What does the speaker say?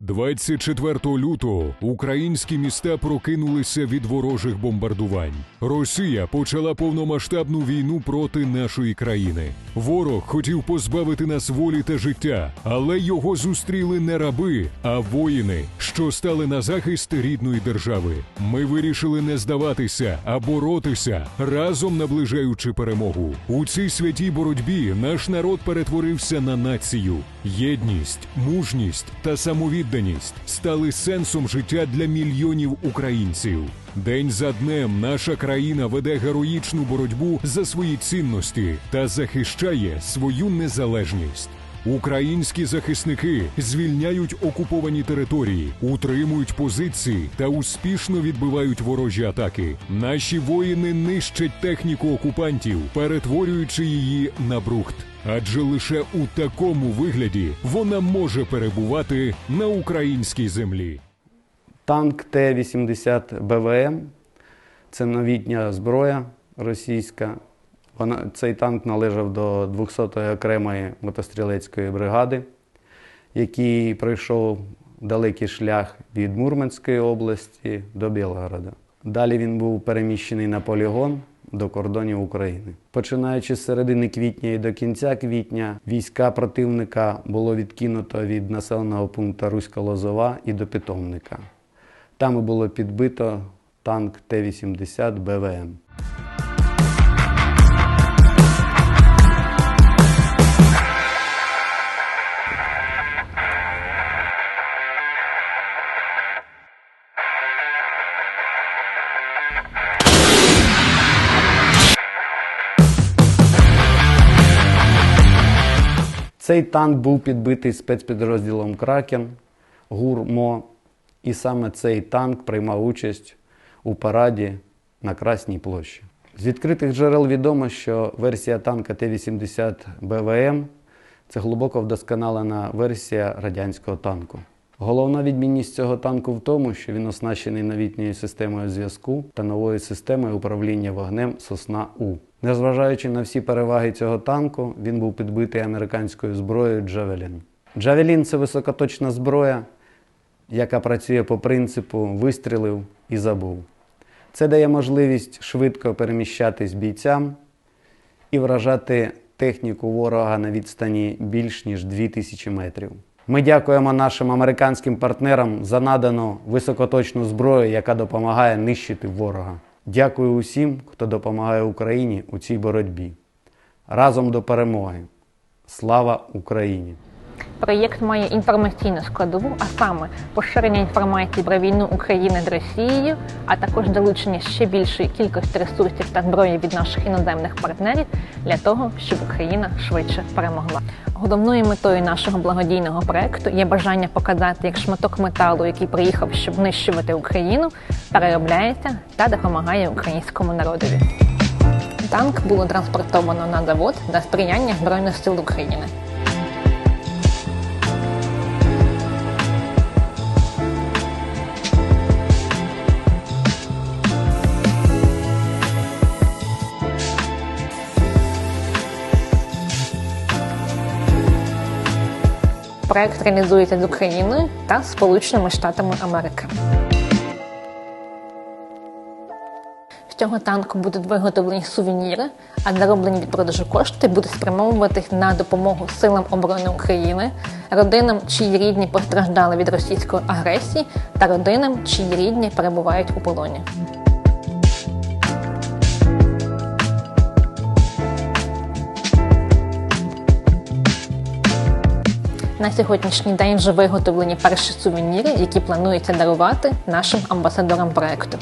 24 лютого українські міста прокинулися від ворожих бомбардувань. Росія почала повномасштабну війну проти нашої країни. Ворог хотів позбавити нас волі та життя, але його зустріли не раби, а воїни, що стали на захист рідної держави. Ми вирішили не здаватися, а боротися, разом наближаючи перемогу. У цій святій боротьбі наш народ перетворився на націю. Єдність, мужність та самовідданість стали сенсом життя для мільйонів українців. День за днем наша країна веде героїчну боротьбу за свої цінності та захищає свою незалежність. Українські захисники звільняють окуповані території, утримують позиції та успішно відбивають ворожі атаки. Наші воїни нищать техніку окупантів, перетворюючи її на брухт. Адже лише у такому вигляді вона може перебувати на українській землі. Танк Т-80 БВМ це новітня зброя російська. Вона, цей танк належав до 200-ї окремої мотострілецької бригади, який пройшов далекий шлях від Мурманської області до Білгорода. Далі він був переміщений на полігон до кордонів України. Починаючи з середини квітня і до кінця квітня, війська противника було відкинуто від населеного пункту Руська Лозова і до питомника. Там і було підбито танк Т-80 БВМ. Цей танк був підбитий спецпідрозділом Кракен, ГУР-МО, і саме цей танк приймав участь у параді на Красній площі. З відкритих джерел відомо, що версія танка Т-80 БВМ це глибоко вдосконалена версія радянського танку. Головна відмінність цього танку в тому, що він оснащений новітньою системою зв'язку та новою системою управління вогнем Сосна У. Незважаючи на всі переваги цього танку, він був підбитий американською зброєю Джавелін. Джавелін це високоточна зброя, яка працює по принципу вистрілив і забув. Це дає можливість швидко переміщатись бійцям і вражати техніку ворога на відстані більш ніж 2000 метрів. Ми дякуємо нашим американським партнерам за надану високоточну зброю, яка допомагає нищити ворога. Дякую усім, хто допомагає Україні у цій боротьбі. Разом до перемоги. Слава Україні! Проєкт має інформаційну складову, а саме поширення інформації про війну України з Росією, а також долучення ще більшої кількості ресурсів та зброї від наших іноземних партнерів для того, щоб Україна швидше перемогла. Головною метою нашого благодійного проекту є бажання показати, як шматок металу, який приїхав, щоб знищувати Україну, переробляється та допомагає українському народові. Танк було транспортовано на завод для сприяння Збройних сил України. Проект реалізується з Україною та Сполученими Штатами Америки. З цього танку будуть виготовлені сувеніри, а зароблені від продажу кошти будуть спрямовуватись на допомогу силам оборони України, родинам, чиї рідні постраждали від російської агресії, та родинам, чиї рідні перебувають у полоні. На сьогоднішній день вже виготовлені перші сувеніри, які планується дарувати нашим амбасадорам проекту.